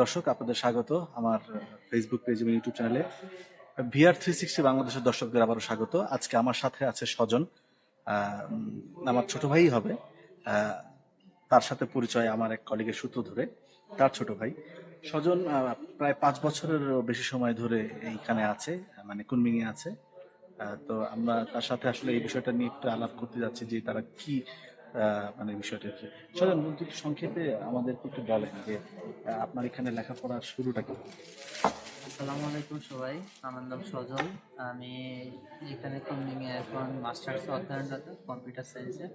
দর্শক, আপনাদের স্বাগত আমার ফেসবুক পেজ এবং ইউটিউব চ্যানেলে ভিআর থ্রি সিক্সটি বাংলাদেশের দর্শকদের আবারও স্বাগত। আজকে আমার সাথে আছে স্বজন। আমার ছোট ভাই হবে। তার সাথে পরিচয় আমার এক কলিগের সূত্র ধরে, তার ছোট ভাই। স্বজন প্রায় পাঁচ বছরের বেশি সময় ধরে এইখানে আছে মানে কুনমিংয়ে আছে। তো আমরা তার সাথে আসলে এই বিষয়টা নিয়ে একটু আলাপ করতে যাচ্ছি যে তারা কি মানে বিষয়টা স্বজন যদি একটু সংক্ষেপে আমাদের একটু বলেন যে আপনার এখানে লেখাপড়ার শুরুটা কি? আসসালামু আলাইকুম সবাই আমার নাম সজল। আমি এখানে কমিং এ এখন মাস্টার্স অধ্যয়নরত কম্পিউটার সায়েন্সে।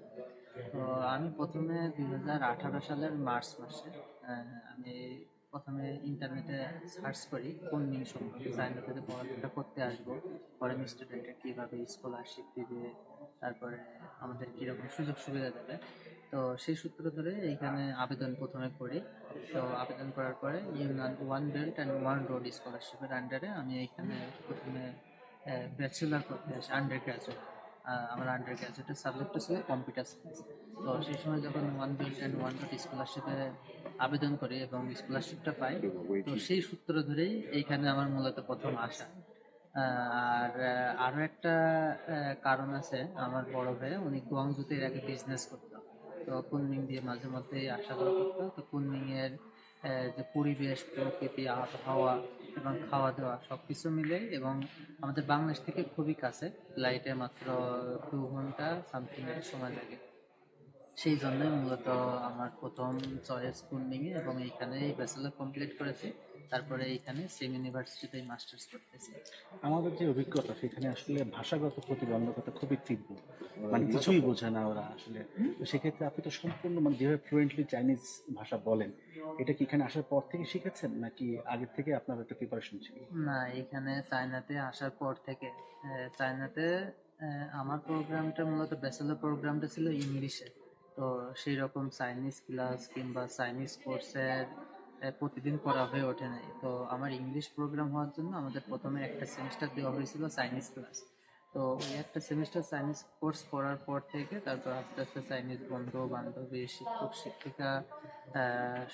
তো আমি প্রথমে দুই হাজার আঠারো সালের মার্চ মাসে আমি প্রথমে ইন্টারনেটে সার্চ করি, কোন মিং সম্পর্কে থেকে পড়াশোনা করতে আসব ফরেন স্টুডেন্টের কীভাবে স্কলারশিপ দিবে তারপরে আমাদের কীরকম সুযোগ সুবিধা দেবে। তো সেই সূত্র ধরে এইখানে আবেদন প্রথমে করি। তো আবেদন করার পরে Yunnan one belt and one road স্কলারশিপের আন্ডারে আমি এখানে প্রথমে ব্যাচেলার করতে আসি আন্ডার গ্রাজুয়েট আমার আন্ডার গ্রাজুয়েটের সাবজেক্টটা ছিল কম্পিউটার সায়েন্স তো সেই সময় যখন one belt and one road স্কলারশিপে আবেদন করি এবং স্কলারশিপটা পাই, তো সেই সূত্র ধরেই এইখানে আমার মূলত প্রথম আসা। আর আরও একটা কারণ আছে আমার বড় ভাই। উনি গুয়াংজুতে এর আগে বিজনেস করতো। তো কুনমিং দিয়ে মাঝে মধ্যে আসা যাওয়া করতো। তো কুনমিং এর যে পরিবেশ, প্রকৃতি, আবহাওয়া এবং খাওয়া দাওয়া সবকিছু মিলে এবং আমাদের বাংলাদেশ থেকে খুবই কাছে। ফ্লাইটে মাত্র দু ঘণ্টা সামথিং এর সময় লাগে। সেই জন্যই মূলত আমার প্রথম চয়েস কুনমিং এ এবং এইখানে ব্যাচেলার কমপ্লিট করেছি। তারপরে এখানে সেম ইউনিভার্সিটিতে মাস্টার্স করতেছি। আমাদের যে অভিজ্ঞতা সেখানে আসলে ভাষাগত প্রতিবন্ধকতা খুবই তীব্র। মানে কিছুই বোঝে না ওরা আসলে। তো সেক্ষেত্রে আপনি তো সম্পূর্ণ মানে যেভাবে ফ্লুয়েন্টলি চাইনিজ ভাষা বলেন এটা কি এখানে আসার পর থেকে শিখেছেন? নাকি আগের থেকে আপনার একটা প্রিপারেশন ছিল? না এখানে চায়নাতে আসার পর থেকে আহ, চায়নাতে আহ, আমার প্রোগ্রামটা মূলত ব্যাচেলর প্রোগ্রামটা ছিল ইংলিশে তো সেই রকম চাইনিজ ক্লাস কিংবা চাইনিজ কোর্সের প্রতিদিন করা হয়ে ওঠে নাই। তো আমার ইংলিশ প্রোগ্রাম হওয়ার জন্য আমাদের প্রথমে একটা সেমিস্টার দেওয়া হয়েছিল চাইনিজ ক্লাস তো ওই একটা সেমিস্টার চাইনিজ কোর্স করার পর থেকে তারপর আস্তে আস্তে চাইনিজ বন্ধু বান্ধবী শিক্ষক শিক্ষিকা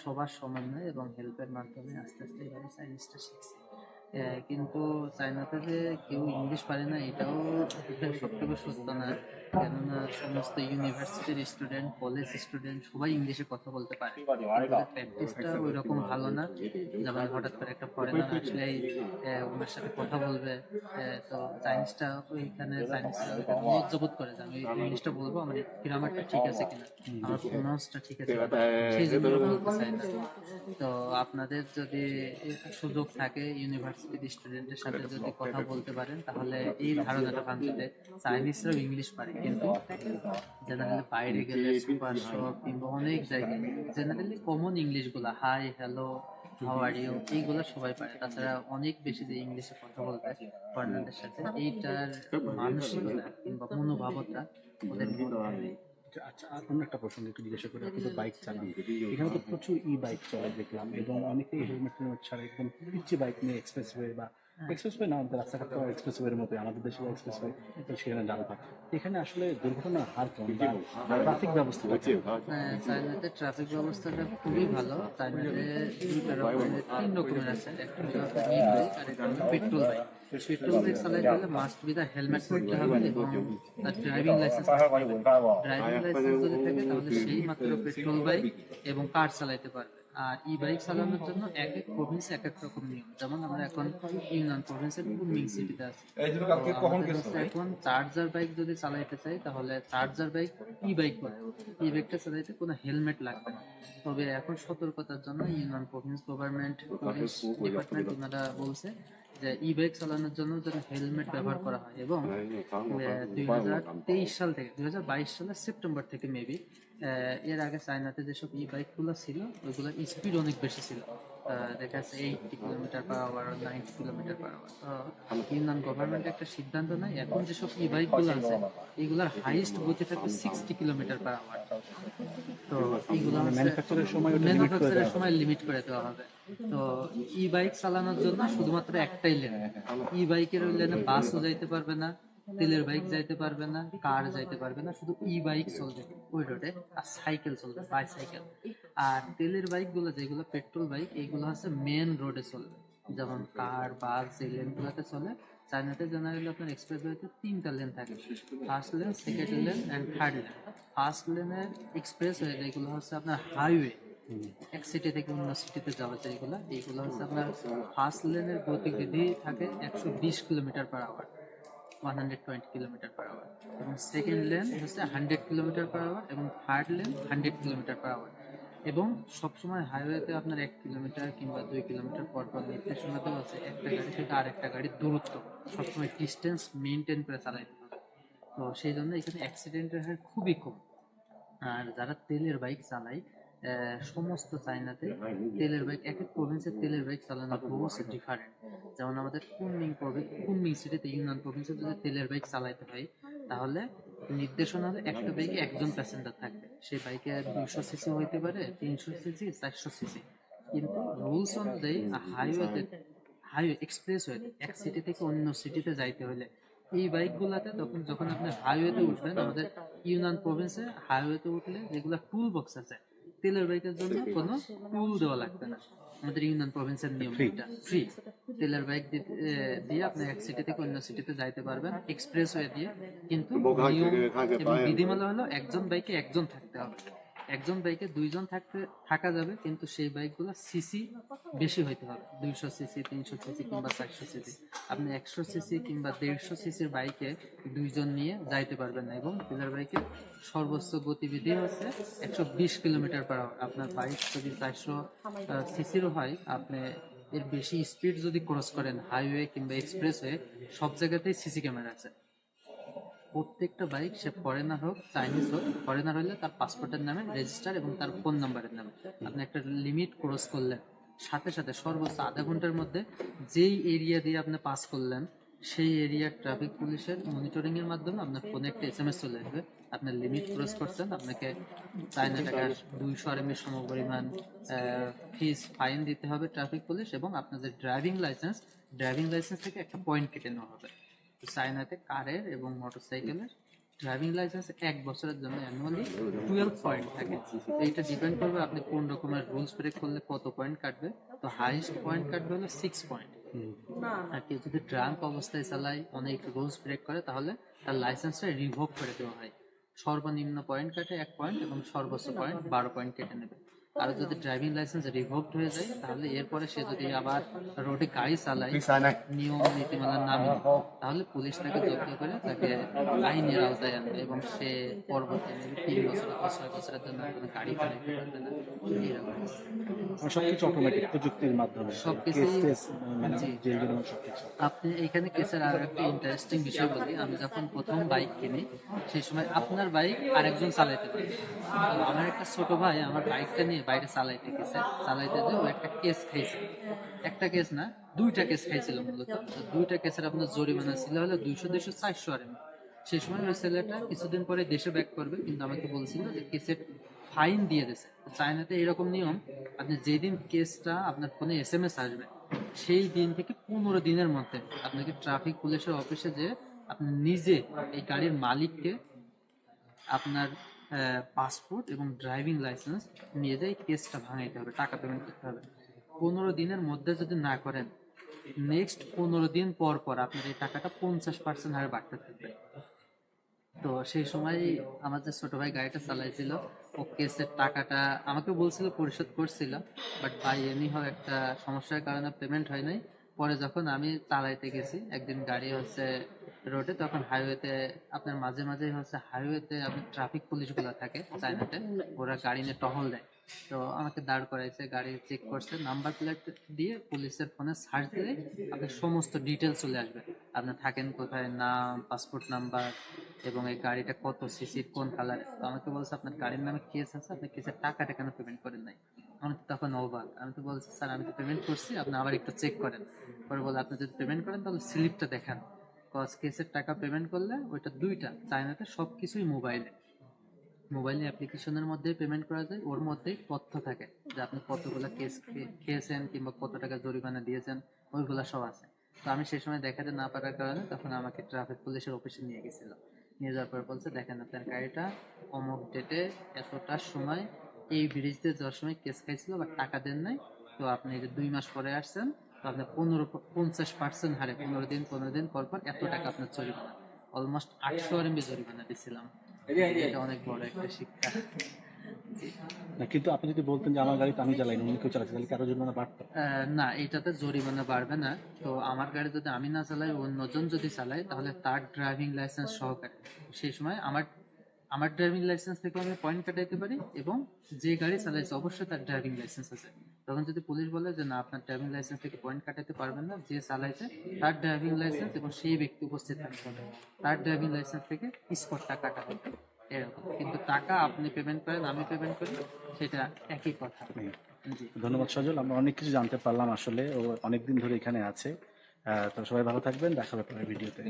সবার সমন্বয় এবং হেল্পের মাধ্যমে আস্তে আস্তে এইভাবে চাইনিজটা শিখছি। কিন্তু চাইনাতে যে কেউ ইংলিশ পারে না, এটাও সবথেকে সত্য না। কেননা সমস্ত ইউনিভার্সিটির স্টুডেন্ট কলেজ স্টুডেন্ট সবাই ইংলিশে কথা বলতে পারে। প্র্যাকটিসটা ওই রকম ভালো না। যেমন হঠাৎ করে একটা ফরেনার আসলেই ওনার সাথে কথা বলবে তো চাইনিজটা ওইখানে চাইনিজটা লজ্জাবোধ করে যে আমি ইংলিশটা বলব আমার গ্রামারটা ঠিক আছে কিনা? আমার প্রোনাউন্সটা ঠিক আছে সেই জন্য বলতে চাই না। তো আপনাদের যদি সুযোগ থাকে ইউনিভার্সিটির স্টুডেন্টের সাথে যদি কথা বলতে পারেন তাহলে এই ধারণাটা ভাঙতে চাইনিজরাও ইংলিশ পারে। কিন্তু জেনারেলি বাইরে গেলে সুপার কিংবা অনেক জায়গায় generally common ইংলিশগুলা hi hello how are you এইগুলো সবাই পারে। তাছাড়া অনেক বেশি যে ইংলিশে কথা বলতে ফরেনারদের সাথে এইটার মানসিকতা কিংবা মনোভাবতা ওদের মধ্যে আচ্ছা আর অন্য একটা প্রসঙ্গ একটু জিজ্ঞাসা করি আপনি তো বাইক চালান। এখানে তো প্রচুর ই বাইক চলে দেখলাম। এবং অনেকেই হেলমেট টেলমেট ছাড়া একদম পিচ্ছি বাইক নিয়ে এক্সপ্রেস ওয়ে বা এক্সপ্রেস ওয়ে না আমাদের রাস্তাঘাট তো এক্সপ্রেস ওয়ের মতো আমাদের দেশে এক্সপ্রেস ওয়ে সেখানে এখানে আসলে দুর্ঘটনার হার কম ট্রাফিক ব্যবস্থা হ্যাঁ, চায়নাতে ট্রাফিক ব্যবস্থাটা খুবই ভালো চায়নাতে দুইটা রকমের তিন রকমের আছে একটা হলো আপনার ই বাইক আর একটা হলো পেট্রোল বাইক পেট্রোল বাইক চালাইতে হলে মাস্ট বি দা হেলমেট পরতে হবে এবং তার ড্রাইভিং লাইসেন্স ড্রাইভিং লাইসেন্স যদি থাকে তাহলে সেই মাত্র পেট্রোল বাইক এবং কার চালাইতে পারবে। আর ই বাইক চালানোর জন্য এক এক প্রভিন্সে এক এক রকম নিয়ম। যেমন আমরা এখন ইউনান প্রভিন্সের কুনমিং সিটিতে আছি। এখন চার্জার বাইক যদি চালাইতে চাই তাহলে চার্জার বাইক ই বাইক করে ই বাইকটা চালাইতে কোনো হেলমেট লাগবে না। তবে এখন সতর্কতার জন্য union province government police department ওনারা বলছে যে ই বাইক চালানোর জন্য যেন হেলমেট ব্যবহার করা হয়। এবং দুই হাজার তেইশ সাল থেকে দুই হাজার বাইশ সালের সেপ্টেম্বর থেকে মেবি এর আগে চায়নাতে যেসব ই বাইকগুলো ছিল ওইগুলোর স্পিড অনেক বেশি ছিল। দেখা যাচ্ছে eighty kilometre per hour ninety kilometre per hour তো ইউনিয়ন গভর্নমেন্ট একটা সিদ্ধান্ত নেয় এখন যেসব ই বাইকগুলো আছে এগুলোর হাইস্ট গতি থাকবে সিক্সটি কিলোমিটার পার আওয়ার তো এইগুলো ম্যানুফ্যাকচারের সময় ম্যানুফ্যাকচারের লিমিট করে দেওয়া হবে। তো ই বাইক চালানোর জন্য শুধুমাত্র একটাই লেন ই বাইকের ওই লেনে বাসও যাইতে পারবে না তেলের বাইক যাইতে পারবে না কার যাইতে পারবে না শুধু ই বাইক চলবে ওই রোডে আর সাইকেল চলবে বাইসাইকেল আর তেলের বাইকগুলো যেগুলো পেট্রোল বাইক এইগুলো হচ্ছে মেন রোডে চলবে। যেমন কার বাস এই লেনগুলোতে চলে। চায়নাতে জেনারেলি আপনার এক্সপ্রেস ওয়েতে তিনটা লেন থাকে। First lane second lane and third lane first লেনের এক্সপ্রেস ওয়ে যেগুলো হচ্ছে আপনার হাইওয়ে এক সিটি থেকে অন্য সিটিতে যাওয়া যায় এগুলো। এইগুলো হচ্ছে আপনার ফার্স্ট লেনের গতিবিধি থাকে একশো বিশ kilometre per hour one hundred twenty kilometre per hour এবং সেকেন্ড লেন হচ্ছে হান্ড্রেড কিলোমিটার পার আওয়ার এবং third lane hundred kilometre per hour এবং সবসময় হাইওয়েতে আপনার এক কিলোমিটার কিংবা দুই কিলোমিটার পর পর নির্দেশনা দেওয়া আছে, একটা গাড়ি থেকে আরেকটা গাড়ির দূরত্ব। সবসময় ডিস্টেন্স মেনটেন করে চালাইতে হবে। তো সেই জন্য এখানে অ্যাক্সিডেন্টের হার খুবই কম। আর যারা তেলের বাইক চালায় সমস্ত চাইনাতে তেলের বাইক এক এক প্রভিন্সের তেলের বাইক চালানোর রুলস ডিফারেন্ট যেমন আমাদের কুনমিং প্রভিন্স কুনমিং সিটিতে ইউনান প্রভিন্সে যদি তেলের বাইক চালাইতে হয় তাহলে নির্দেশনা হলে একটা বাইকে একজন প্যাসেঞ্জার থাকবে। সেই বাইকে দুইশো সিসি হইতে পারে তিনশো সিসি চারশো সিসি কিন্তু রুলস অনুযায়ী হাইওয়েতে হাইওয়ে এক্সপ্রেস ওয়ে এক সিটি থেকে অন্য সিটিতে যাইতে হলে এই বাইকগুলোতে তখন যখন আপনি হাইওয়েতে উঠবেন আমাদের ইউনান প্রভিন্সে হাইওয়েতে উঠলে যেগুলো টুল বক্স আছে তেলের বাইকের জন্য কোনো টুল দেওয়া লাগবে না। আমাদের ইউনিয়ন প্রভিন্সের নিয়ম এটা। ফ্রি তেলের বাইক দিয়ে আপনি এক সিটি থেকে অন্য সিটিতে যাইতে পারবেন এক্সপ্রেস ওয়ে দিয়ে। কিন্তু নিয়ম এবং বিধিমালা হলো একজন বাইকে একজন থাকতে হবে। একজন বাইকে দুইজন থাকতে, থাকা যাবে, কিন্তু সেই বাইকগুলো সিসি বেশি হইতে হবে। দুইশো সিসি তিনশো সিসি কিংবা চারশো সিসি আপনি একশো সিসি কিংবা দেড়শো সিসির বাইকে দুইজন নিয়ে যাইতে পারবেন না, এবং তেলের বাইকের সর্বোচ্চ গতিবিধি হচ্ছে একশো বিশ কিলোমিটার পার আওয়ার আপনার বাইক যদি চারশো সিসিরও হয়, আপনি এর বেশি স্পিড যদি ক্রস করেন হাইওয়ে কিংবা এক্সপ্রেসওয়ে সব জায়গাতেই সিসি ক্যামেরা আছে। প্রত্যেকটা বাইক সে ফরেনার হোক চাইনিজ হোক ফরেনার হলে তার পাসপোর্টের নামে রেজিস্টার এবং তার ফোন নাম্বারের নামে। আপনি একটা লিমিট ক্রস করলেন, সাথে সাথে সর্বোচ্চ আধা ঘণ্টার মধ্যে যেই এরিয়া দিয়ে আপনি পাস করলেন, সেই এরিয়ার ট্রাফিক পুলিশের মনিটরিংয়ের মাধ্যমে আপনার ফোনে একটা এস এম এস চলে আসবে। আপনার লিমিট ক্রস করছেন, আপনাকে চায়না টাকা দুইশো আর এম এর সমপরিমাণ ফিস ফাইন দিতে হবে ট্রাফিক পুলিশ এবং আপনাদের ড্রাইভিং লাইসেন্স ড্রাইভিং লাইসেন্স থেকে একটা পয়েন্ট কেটে নেওয়া হবে। চায়নাতে কারের এবং মোটরসাইকেলের ড্রাইভিং লাইসেন্স এক বছরের জন্য অ্যানুয়ালি টুয়েলভ পয়েন্ট থাকে। এইটা ডিপেন্ড করবে আপনি কোন রকমের রুলস ব্রেক করলে কত পয়েন্ট কাটবে। তো হাইস্ট পয়েন্ট কাটবে হলো সিক্স পয়েন্ট আর কেউ যদি ড্রাঙ্ক অবস্থায় চালায় অনেক রুলস ব্রেক করে তাহলে তার লাইসেন্সটা রিভোক করে দেওয়া হয়। সর্বনিম্ন পয়েন্ট কাটে এক পয়েন্ট এবং সর্বোচ্চ পয়েন্ট বারো পয়েন্ট কেটে নেবে। আর যদি ড্রাইভিং লাইসেন্স রিভোকড হয়ে যায় তাহলে এরপরে সে যদি আবার রোডে গাড়ি চালায় নিয়ম নীতিমালা না মেনে তাহলে পুলিশ তাকে জব্দ করে তাকে আইনের আওতায় আনবে এবং সে পরবর্তী তিন বছর অথবা ছয় বছরের জন্য কোনো গাড়ি চালাতে পারবে না। মানে সবকিছু অটোমেটিক প্রযুক্তির মাধ্যমে। সবকিছুই- কেস টেস মানে সবকিছু। আপনি এখানে কেসের আর একটা ইন্টারেস্টিং বিষয় বলি। আমি যখন প্রথম বাইক কিনি সেই সময় আপনার বাইক আরেকজন চালাইতে পারে। আমার একটা ছোট ভাই আমার বাইকটা নিয়ে বাইরে চালাইতে গেছে, চালাইতে যে ও একটা কেস খাইছে। একটা কেস না, দুইটা কেস খাইছিল মূলত। দুইটা কেসের আপনার জরিমানা ছিল হলো দুইশো দুইশো, চারশো আর সেই সময় ওই ছেলেটা কিছুদিন পরে দেশে ব্যাক করবে, কিন্তু আমাকে বলছিল যে কেসের ফাইন দিয়ে দিয়েছে। তো চায়নাতে এরকম নিয়ম, আপনি যেদিন কেসটা আপনার ফোনে এস এম এস আসবে, সেই দিন থেকে পনেরো দিনের মধ্যে আপনাকে ট্রাফিক পুলিশের অফিসে যে আপনি নিজে এই গাড়ির মালিককে আপনার পাসপোর্ট এবং ড্রাইভিং লাইসেন্স নিয়ে যাই কেসটা ভাঙাইতে হবে, টাকা পেমেন্ট করতে হবে। পনেরো দিনের মধ্যে যদি না করেন নেক্সট পনেরো দিন পর পর আপনার এই টাকাটা পঞ্চাশ পার্সেন্ট হারে বাড়তে থাকবে। তো সেই সময় আমার যে ছোট ভাই গাড়িটা চালাইছিল, ও কেসের টাকাটা আমাকে বলছিল, পরিশোধ করছিল বাট বাই এনি হোক একটা সমস্যার কারণে পেমেন্ট হয় নাই। পরে যখন আমি চালাইতে গেছি, একদিন গাড়ি হচ্ছে রোডে তখন হাইওয়েতে আপনার মাঝে মাঝে হচ্ছে হাইওয়েতে আপনার ট্রাফিক পুলিশগুলো থাকে চাইনাতে ওরা গাড়ি নিয়ে টহল দেয়। তো আমাকে দাঁড় করাইছে, গাড়ি চেক করছে নাম্বার প্লেট দিয়ে পুলিশের ফোনে সার্চ দিলে আপনার সমস্ত ডিটেলস চলে আসবে। আপনি থাকেন কোথায়, নাম পাসপোর্ট নাম্বার এবং এই গাড়িটা কত সিসি কোন কালার তো আমাকে বলছে, আপনার গাড়ির নামে কেস আছে, আপনি কেসের টাকাটা কেন পেমেন্ট করেন নাই? আমি তো তখন অবাক। আমি তো বলছি, স্যার, আমি তো পেমেন্ট করছি, আপনি আবার একটু চেক করেন। পরে বলে, আপনি যদি পেমেন্ট করেন, তাহলে স্লিপটা দেখান। কজ কেসের টাকা পেমেন্ট করলে ওইটা দুইটা, চায়নাতে সব কিছুই মোবাইলে মোবাইল অ্যাপ্লিকেশনের মধ্যে পেমেন্ট করা যায়, ওর মধ্যেই তথ্য থাকে যে আপনি কতগুলো কেস খেয়েছেন কিংবা কত টাকা জরিমানা দিয়েছেন, ওইগুলো সব আছে। তো আমি সেই সময় দেখাতে না পারার কারণে তখন আমাকে ট্রাফিক পুলিশের অফিসে নিয়ে গেছিল। নিয়ে যাওয়ার পর বলছে, দেখেন আপনার গাড়িটা অমুক ডেটে এতটার সময় এই ব্রিজ দিয়ে যাওয়ার সময় কেস খাইছিল বা টাকা দেন নাই। তো আপনি যে দুই মাস পরে আসছেন তো আপনি পনেরো পঞ্চাশ পার্সেন্ট হারে পনেরো দিন পনেরো দিন পর পর এত টাকা আপনার জরিমানা। অলমোস্ট আটশো আরএমবি জরিমানা দিছিলাম। এটা অনেক বড় একটা শিক্ষা। না কিন্তু আপনি যদি বলতেন যে আমার গাড়িতে আমি চালাই অন্য কেউ চালাচ্ছে তাহলে কারোর জন্য বাড়তো? আহ, না এটাতে জরিমানা বাড়বে না। তো আমার গাড়ি যদি আমি না চালাই অন্যজন যদি চালাই তাহলে তার ড্রাইভিং লাইসেন্স সহকারে। সেই সময় আমার আমার ড্রাইভিং লাইসেন্স থেকে আমি পয়েন্ট কাটাইতে পারি এবং যে গাড়ি চালাইছে অবশ্যই তার ড্রাইভিং লাইসেন্স আছে। তখন যদি পুলিশ বলে যে না আপনার ড্রাইভিং লাইসেন্স থেকে পয়েন্ট কাটাতে পারবেন না যে চালাইছে তার ড্রাইভিং লাইসেন্স এবং সেই ব্যক্তি উপস্থিত থাকতে হবে। তার ড্রাইভিং লাইসেন্স থেকে স্পটটা কাটা হবে। এরকম। কিন্তু টাকা আপনি পেমেন্ট করেন আমি পেমেন্ট করি সেটা একই কথা। ধন্যবাদ সজল। আমরা অনেক কিছু জানতে পারলাম আসলে ও অনেকদিন ধরে এখানে আছে। তো সবাই ভালো থাকবেন দেখা হবে পরের ভিডিওতে।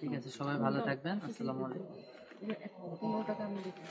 ঠিক আছে সবাই ভালো থাকবেন আসসালামু আলাইকুম। পনেরো টাকা আমি দিচ্ছি